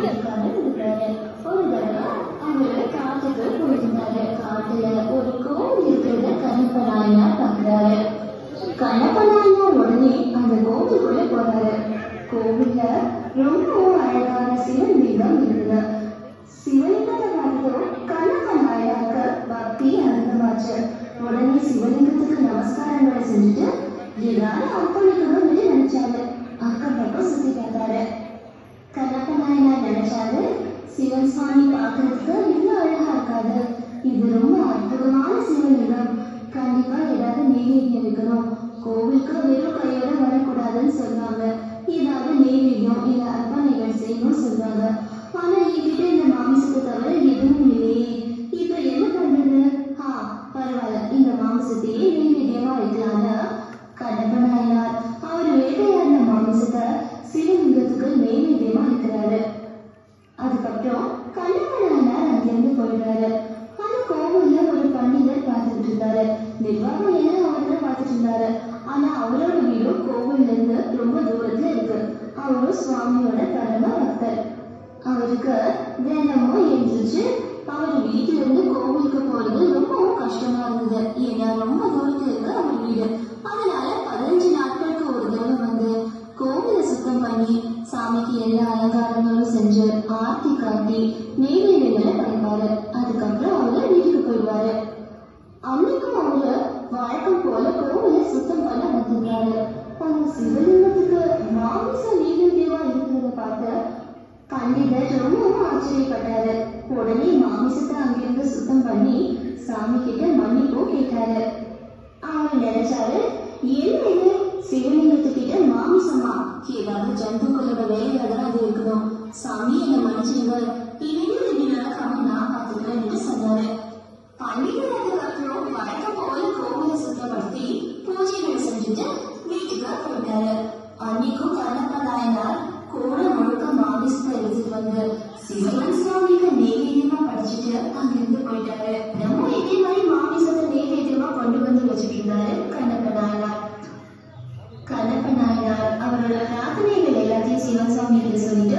இருக்காரு இருக்காரு ஒரு தடவை அவரு காட்டுக்கு போயிருந்தாரு காட்டுல ஒரு கோவில் இருக்கிறத கண்ணப்பனாயினார் பார்க்கிறாரு கண்ணப்பனாயினார் உடனே அந்த கோவிலுக்குள்ள போறாரு கோவில்ல ரொம்பவும் அழகான சிவன் லிங்கம் இருந்தது சிவலிங்கத்தை பார்த்ததும் கண்ணப்பனாயினாருக்கு பக்தி அதிகமாச்சு உடனே சிவலிங்கத்துக்கு நமஸ்காரங்களை செஞ்சுட்டு நினைச்சாரு அக்கம் பக்கம் சுத்தி பார்த்தாரு நினைச்சாரு சிவன் சாமி பார்க்கறதுக்கு இவ்வளவு அழகா இருக்காது. இது ரொம்ப அற்புதமான சிவலிங்கம். கண்டிப்பா ஏதாவது நெய்வேத்தியம் இருக்கணும் கோவிலுக்கு வெறும் கையோட வரக்கூடாதுன்னு சொல்லுவாங்க. ஏதாவது நெய்வேத்தியம் இல்ல அர்ப்பணைகள் செய்யணும் சொல்லுவாங்க. ஆனா என்கிட்ட இந்த மாமிசத்தை தவிர எதுவும் இல்லையே. இப்ப என்ன பண்றது? ஆ பரவாயில்ல. இந்த மாமிசத்தையே நெய்வேத்தியமா வைக்கலாம்னு கண்ணப்ப நிர்வாகம் எல்லாம் அவர் தான் பார்த்துட்டு இருந்தாரு ஆனா அவரோட வீடும் கோவில்ல இருந்து ரொம்ப தூரத்துல இருக்கு. அவரும் சுவாமியோட பரம பக்தர். அவருக்கு தினமும் எழுந்திரிச்சு அவர் வீட்டுல இருந்து கோவிலுக்கு போறது ரொம்பவும் கஷ்டமா இருந்தது. ஏன்னா ரொம்ப தூரத்துல இருக்கு அவர் வீடு. அதனால பதினஞ்சு நாட்களுக்கு ஒரு தடவை வந்து கோவிலை சுத்தம் பண்ணி சாமிக்கு எல்லா அலங்காரங்களும் செஞ்சு ஆர்த்தி காட்டி நெய்வேலிகளை படைப்பாரு. அதுக்கப்புறம் அவரு வீட்டுக்கு போயிடுவாரு. அன்னைக்கும் அவங்க வழக்கம் போல கோவிலை சுத்தம் பண்ண வந்திருந்தாரு அந்த சிவலிங்கத்துக்கு மாமிச நெய்வேத்தியமா இருக்கிறத பார்த்து பண்டிதர் ரொம்பவும் ஆச்சரியப்பட்டாரு உடனே மாமிசத்தை அங்கிருந்து சுத்தம் பண்ணி சாமி கிட்ட மன்னிப்பும் கேட்டாரு அவர் நினைச்சாரு என்ன இது? சிவலிங்கத்துக்கிட்ட மாமிசமா? ஏதாவது ஜந்துக்களோட வேலையா தான் அது இருக்கணும் சாமி என்னை மன்னிச்சிடுங்க நெய்வேத்தியமா அங்கிருந்து போயிட்டாரு. நம்ம இதே மாதிரி மாமிசத்தை நெய்வேத்தியமா கொண்டு வந்து வச்சுட்டு இருந்தாரு கண்ணப்ப நாயனார். கண்ணப்ப நாயனார் அவரோட பிரார்த்தனைகள் எல்லாத்தையும் சிவசாமி கிட்ட சொல்லிட்டு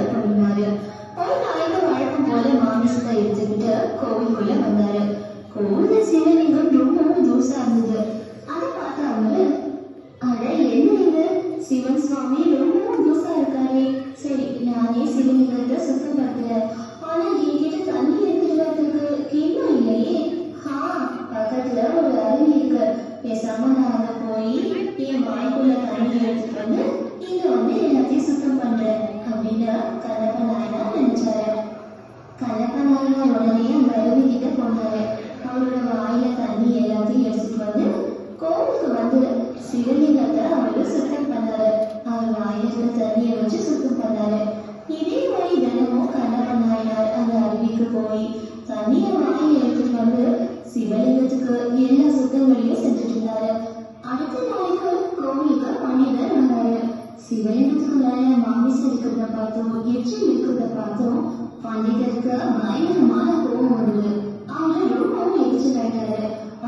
வாய்க்குள்ள தண்ணி எடுத்துட்டு வந்து இங்க வந்து எல்லாத்தையும் சுத்தம் பண்றேன் அப்படின்னு நினைச்சாரு சிவலிங்கத்துக்கு மேல மாமிசம் இருக்கிறத பார்த்தோம். எச்சில் இருக்கிறத பார்த்தோம் பண்டிதருக்கு பயங்கரமான கோபம் வந்தது அவரு ரொம்பவும் எரிச்சல்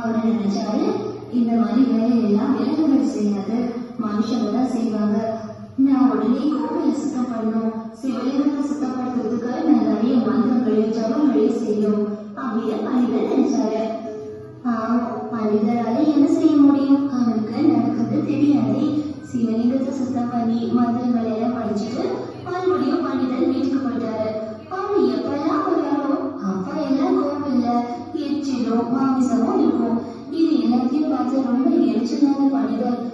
அவரு நினைச்சாரு இந்த மாதிரி வேலையெல்லாம் விலங்குகள் செய்யாது. மனுஷங்க தான் செய்வாங்க. நான் உடனே கோவிலை சுத்தம் பண்ணும். சிவலிங்கத்தை சுத்தப்படுத்துறதுக்கு நான் நிறைய மந்திரங்களையும் ஜபங்களையும் செய்யணும் அப்படின்னு பண்டிதர் நினைச்சாரு. ஆம், பண்டிதரால என்ன செய்ய முடியும் எச்சிலும் மாமிசமும் இருக்கும் இது எல்லாத்தையும்